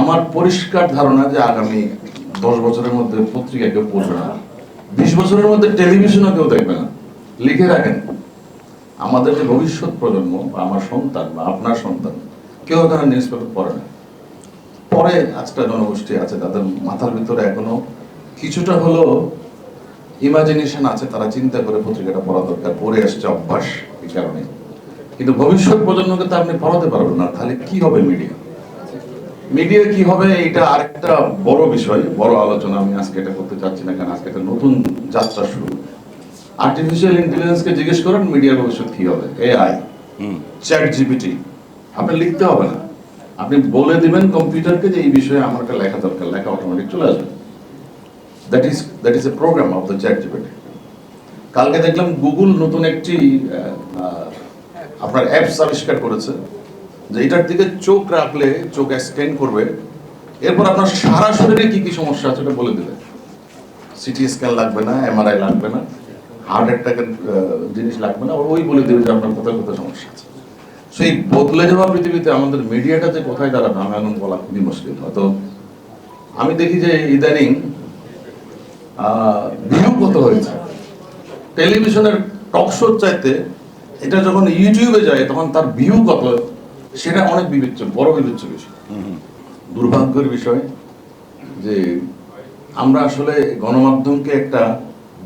আমার পরিষ্কার ধারণা যে আগামী দশ বছরের মধ্যে পত্রিকা কেউ পড়বে না। বিশ বছরের মধ্যে টেলিভিশনও কেউ দেখবে না। লিখে রাখেন। আমাদের যে ভবিষ্যৎ প্রজন্ম, বা আমার সন্তান, বা আপনার সন্তান, কেউ এখানে নিউজ পেপার পড়ে না। পরে আজকাল জনগোষ্ঠী আছে, তাদের মাথার ভিতরে এখনও কিছুটা হলো ইমাজিনেশন আছে, তারা চিন্তা করে পত্রিকাটা পড়া দরকার, পড়ে আসছে অভ্যাস এই কারণে। কিন্তু ভবিষ্যৎ প্রজন্মকে তো আপনি পড়াতে পারবেন না, তাহলে কি হবে মিডিয়া মিডিয়া কি হবে এটা আরেকটা বড় বিষয় বড় আলোচনা আমি আজকে এটা করতে চাচ্ছি না কারণ আজকে একটা নতুন যাত্রা শুরু। আর্টিফিশিয়াল ইন্টেলিজেন্সকে জিজ্ঞেস করেন মিডিয়ার ভবিষ্যৎ কি হবে? এআই চ্যাট জিপিটি আপনি লিখতে হবে না। আপনি বলে দিবেন কম্পিউটারকে যে এই বিষয়ে আমার একটা লেখা দরকার লেখা অটোমেটিক চলে আসবে। That is that is a program of the chat GPT কালকে দেখলাম গুগল নতুন একটি আপনার অ্যাপস আবিষ্কার করেছে। যে এটার দিকে চোখ রাখলে চোখ স্ক্যান করবে। এরপর আপনার সারা শরীরে কি কি সমস্যা আছে ওটা বলে দেবে সিটি স্ক্যান লাগবে না, এমআরআই লাগবে না, হার্ট অ্যাটাকের জিনিস লাগবে না, ওই বলে দেবে যে আপনার কোথায় কোথায় সমস্যা আছে। সেই বদলে যাওয়া পৃথিবীতে আমাদের মিডিয়াটা যে কোথায় দাঁড়াবে আমি এখন বলা খুবই মুশকিল। হয়তো আমি দেখি যে ইদানিং ভিউ কত হয়েছে। টেলিভিশনের টক শোর চাইতে এটা যখন ইউটিউবে যায়, তখন তার ভিউ কত সেটা অনেক বিবেচ্য, বড় বিবেচ্য বিষয়। দুর্ভাগ্যের বিষয় যে আমরা আসলে গণমাধ্যমকে একটা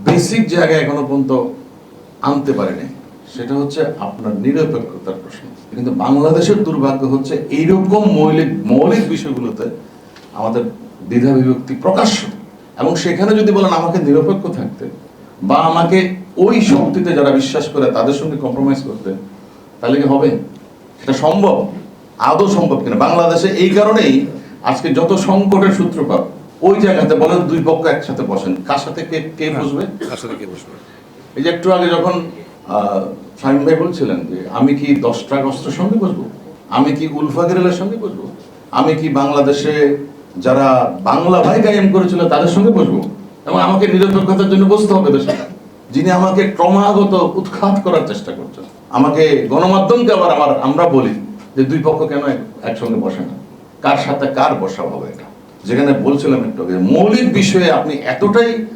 বেসিক জায়গায় এখনও পর্যন্ত আনতে পারিনি। সেটা হচ্ছে আপনার নিরপেক্ষতার প্রশ্ন। কিন্তু বাংলাদেশের দুর্ভাগ্য হচ্ছে এইরকম মৌলিক মৌলিক বিষয়গুলোতে আমাদের দ্বিধা বিভক্তি প্রকাশ্য। এবং সেখানে যদি বলেন আমাকে নিরপেক্ষ থাকতে বা আমাকে ওই শক্তিতে যারা বিশ্বাস করে তাদের সঙ্গে কম্প্রোমাইজ করতে, তাহলে কি হবে? সেটা সম্ভব? আদৌ সম্ভব কিনা? বাংলাদেশে এই কারণেই আজকে যত সংকটের সূত্রপাত ওই জায়গাতে বলেন দুই পক্ষ একসাথে বসেন। কার সাথে কে কে বসবে? কে বসবে? এই যে একটু আগে যখন শামীম ভাই বলছিলেন যে আমি কি দশটা অস্ত্রের সঙ্গে বসবো? আমি কি উলফা গেরেলের সঙ্গে বসবো? আমি কি বাংলাদেশে যারা বাংলা ভাই কায়েম করেছিল তাদের সঙ্গে বসবো? এবং আমাকে নিরপেক্ষতার জন্য বসতে হবে দেশে। যিনি আমাকে ক্রমাগত উৎখাত করার চেষ্টা করছেন। আমাকে গণমাধ্যমকে আবার আমার, আমরা বলি যে দুই পক্ষ কেন এক- একসঙ্গে বসে না? কার সাথে কার বসা হবে এটা? যেখানে বলছিলাম একটু আগে, মৌলিক বিষয়ে আপনি এতটাই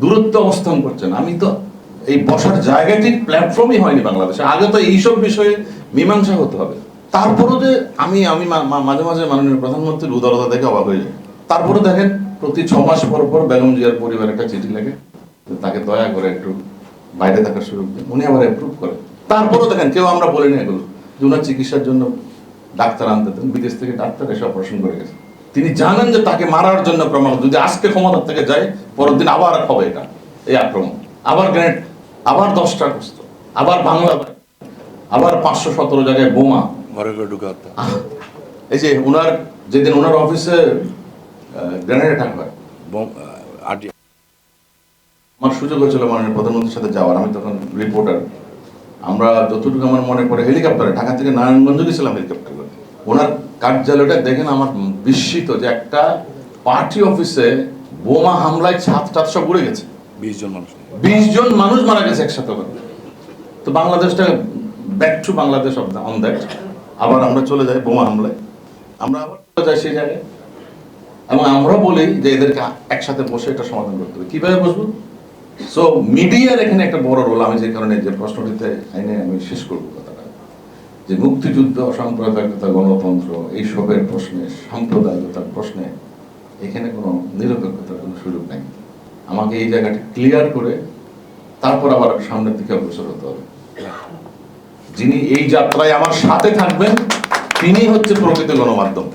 দূরত্ব অবস্থান করছেন। আমি তো এই বসার জায়গাটির প্ল্যাটফর্মই হয়নি বাংলাদেশে। আগে তো এইসব বিষয়ে মীমাংসা হতে হবে। তারপরও যে আমি আমি মাঝে মাঝে মাননীয় প্রধানমন্ত্রীর উদারতা দেখে অবাক হয়ে যাই। তারপরে দেখেন, প্রতি ছ মাস পর পর বেগম জিয়ার পরিবার একটা চিঠি লেগে তাকে দয়া করে একটু বাইরে থাকার সুযোগ দেন। উনি আবার অ্যাপ্রুভ করেন। তারপরও দেখেন কেউ আমরা বলিনি এগুলো। যে ওনার চিকিৎসার জন্য ডাক্তার আনতে দেন বিদেশ থেকে ডাক্তার এসে অপারেশন করে গেছে। তিনি জানেন যে তাকে মারার জন্য ক্রমাগত যদি আজকে ক্ষমতার থেকে যায় পরের দিন আবার হবে এটা এই আক্রমণ। আবার গ্রেনেড আবার দশটা গ্রস্ত আবার বাংলা আবার পাঁচশো সতেরো জায়গায় বোমা। ঘরে ঘরে ঢুকে হত্যা। এই যে ওনার যেদিন ওনার অফিসে গ্রেনেড অ্যাটাক হয় আমার সুযোগ হয়েছিল মাননীয় প্রধানমন্ত্রীর সাথে যাওয়ার। আমি তখন রিপোর্টার আমরা যতটুকু আমার মনে পড়ে হেলিকপ্টারে ঢাকা থেকে নারায়ণগঞ্জ গেছিলাম হেলিকপ্টার করে। ওনার কার্যালয়টা দেখেন আমার বিস্মিত যে একটা পার্টি অফিসে বোমা হামলায় ছাদ টাত সব উড়ে গেছে। বিশ জন মানুষ। বিশ জন মানুষ মারা গেছে একসাথে তো বাংলাদেশটা back to Bangladesh on that আবার আমরা চলে যাই বোমা হামলায়। আমরা আবার চলে যাই সেই জায়গায়। এবং আমরা বলি যে এদেরকে একসাথে বসে এটা সমাধান করতে হবে। কীভাবে বসবো? সো মিডিয়ার এখানে একটা বড় রোল আমি যে কারণে যে প্রশ্নটিতে আইনে আমি শেষ করব কথাটা। যে মুক্তিযুদ্ধ, অসাম্প্রদায়িকতা, গণতন্ত্র, এইসবের প্রশ্নে, সাম্প্রদায়িকতার প্রশ্নে এখানে কোনো নিরপেক্ষতার কোনো সুযোগ নাই। আমাকে এই জায়গাটা ক্লিয়ার করে তারপর আবার সামনের দিকে অগ্রসর হতে হবে। যিনি এই যাত্রায় আমার সাথে থাকবেন তিনি হচ্ছে প্রকৃত গণমাধ্যম।